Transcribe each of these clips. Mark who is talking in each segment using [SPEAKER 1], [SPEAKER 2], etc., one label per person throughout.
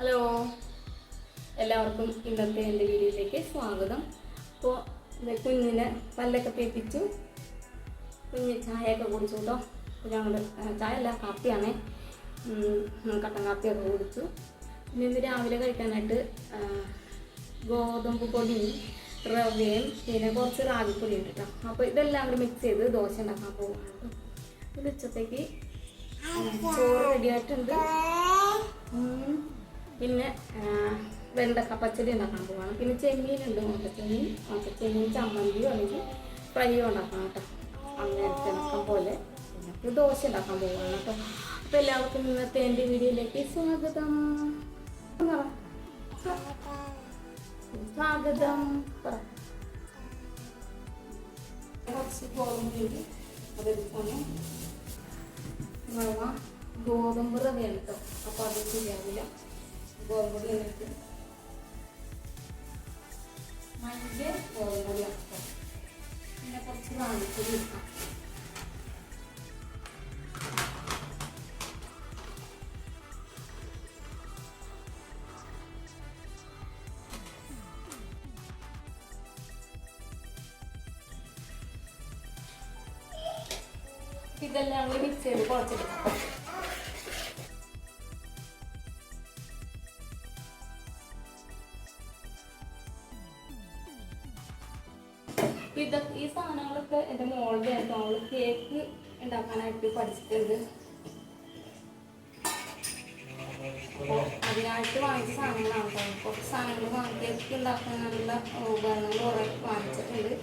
[SPEAKER 1] Hello. എല്ലാവർക്കും ഇന്നത്തെ എന്റെ വീഡിയോയിലേക്ക് സ്വാഗതം. അപ്പോൾ കുഞ്ഞിനെ പല്ലൊക്കെ തേപ്പിച്ചു. കുഞ്ഞ് ചായയൊക്കെ കുടിച്ചു കേട്ടോ. ഞങ്ങൾ ചായ അല്ല കാപ്പിയാണേ. കട്ടൻ കാപ്പിയൊക്കെ കുടിച്ചു. പിന്നെ ഇന്ന് രാവിലെ കഴിക്കാനായിട്ട് ഗോതമ്പ് പൊടിയും റവയും പിന്നെ കുറച്ച് റാഗിപ്പൊടി ഉണ്ട് കേട്ടോ. അപ്പോൾ ഇതെല്ലാം കൂടി മിക്സ് ചെയ്ത് ദോശ ഉണ്ടാക്കാൻ പോകുന്നു കേട്ടോ. ഇത് ഉച്ചത്തേക്ക് ചോറ് റെഡിയായിട്ടുണ്ട്. പിന്നെ വെണ്ടക്ക പച്ചടി ഉണ്ടാക്കാൻ പോവാണ്. പിന്നെ ചെമ്മീനുണ്ട് ഉണക്കച്ചെമ്മീൻ ഉണക്കച്ചെമ്മീൻ ചമ്മന്തിയോ അല്ലെങ്കിൽ ഫ്രൈയോ ഉണ്ടാക്കണം കേട്ടോ. അങ്ങനെ ഇണക്കം പോലെ. പിന്നെ ദോശ ഉണ്ടാക്കാൻ പോവാണ് കേട്ടോ. അപ്പോൾ എല്ലാവർക്കും ഇന്നത്തെ എന്റെ വീഡിയോയിലേക്ക് സ്വാഗതം. സ്വാഗതം. പറ. ഗോതമ്പ് റവയാണ് കേട്ടോ. അപ്പോൾ അത് ശരിയാവില്ല. ഗോതമ്പ് പൊടി എന്നിട്ട് മഞ്ഞ ഗോതമ്പ് പൊടി ആക്കാം പിന്നെ കുറച്ച് റാണിപ്പൊടി ഇടാം ഇതെല്ലാം കൂടി മിക്സ് ചെയ്ത് കുഴച്ചെടുക്കാം ഇത് ഈ സാധനങ്ങളൊക്കെ എന്റെ മോളുടെ ആയിരുന്നു. അവൾ കേക്ക് ഉണ്ടാക്കാനായിട്ട് പഠിച്ചിട്ടുണ്ട്. അപ്പോൾ അതിനായിട്ട് വാങ്ങിച്ച സാധനങ്ങളാണ് കേട്ടോ. കുറച്ച് സാധനങ്ങൾ വാങ്ങി കേക്ക് ഉണ്ടാക്കാനുള്ള ഉപകരണങ്ങൾ കുറേ വാങ്ങിച്ചിട്ടുണ്ട്.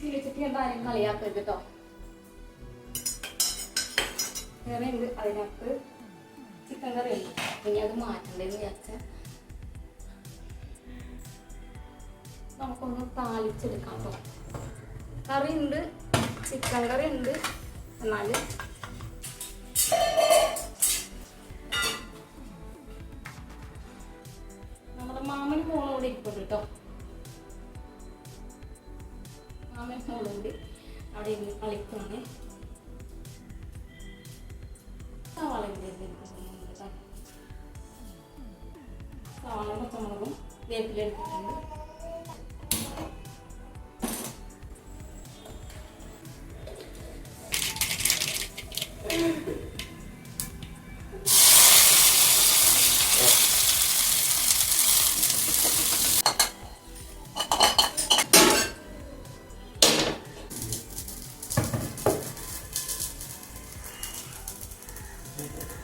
[SPEAKER 1] ചിരിച്ചിട്ട് കണ്ട ആരും കളിയാക്കരുത് കേട്ടോ. വേറെ ഉണ്ട് അതിനകത്ത് കറി ഉണ്ട് ഇനി അത് മാറ്റണ്ടെന്ന് വിചാരിച്ച. നമുക്കൊന്ന് താളിച്ചെടുക്കാം കേട്ടോ കറി ഉണ്ട് ചിക്കൻ കറി ഉണ്ട് എന്നാൽ നമ്മുടെ മാമൻ മോളോടെ ഇരിപ്പുണ്ട് കേട്ടോ മാമൻ മോളുണ്ട് അവിടെ ഇരുന്ന് കളിക്കുവാണ്. സവാള സവാള പച്ചമുളകും വേപ്പില എടുത്തിട്ടുണ്ട് എന്തിനെവിടെ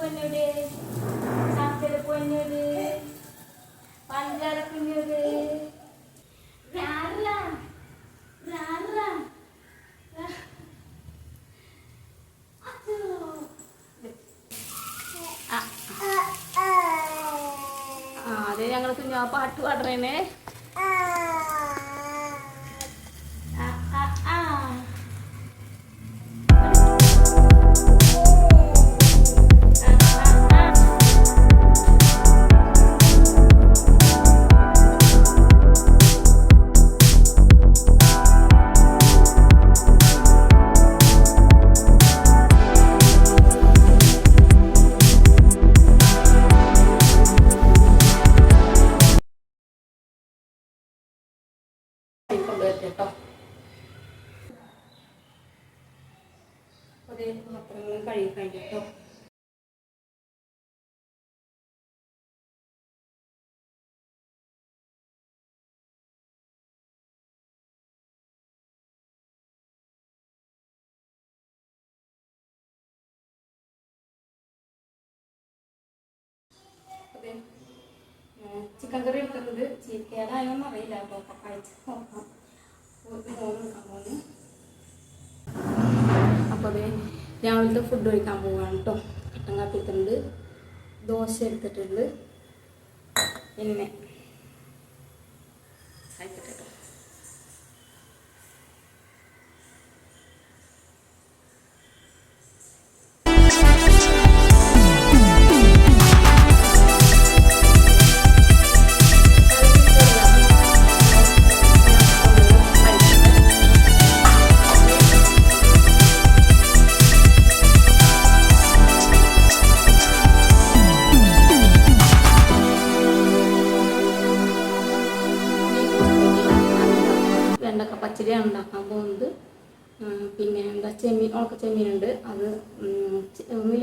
[SPEAKER 1] പൊന്നെവിടെ ചാത്തയുടെ പൊന്നെവിടെ പഞ്ചാര കുഞ്ഞെവിടെ രാറാ രാറാ. അച്ഛോ ആ. ചെയ്തത് കേട്ടോ അതേ പാത്രങ്ങൾ കഴുകി കഴിഞ്ഞിട്ടോ? ചിക്കൻ കറി എടുക്കുന്നത് ചീക്കേടായോന്നറിയില്ല അപ്പോൾ കഴിച്ച് നോക്കാം. അപ്പോൾ രാവിലത്തെ ഫുഡ് കഴിക്കാൻ പോവാണ് കേട്ടോ കട്ടൻ കാപ്പി എടുത്തിട്ടുണ്ട് ദോശ എടുത്തിട്ടുണ്ട്. പിന്നെ കഴിക്കട്ടെ പച്ചടിയാണ് ഉണ്ടാക്കാൻ പോകുന്നത്. പിന്നെ എന്താ? ചെമ്മീൻ ഉണക്ക ചെമ്മീനുണ്ട് അത് ചെമ്മീൻ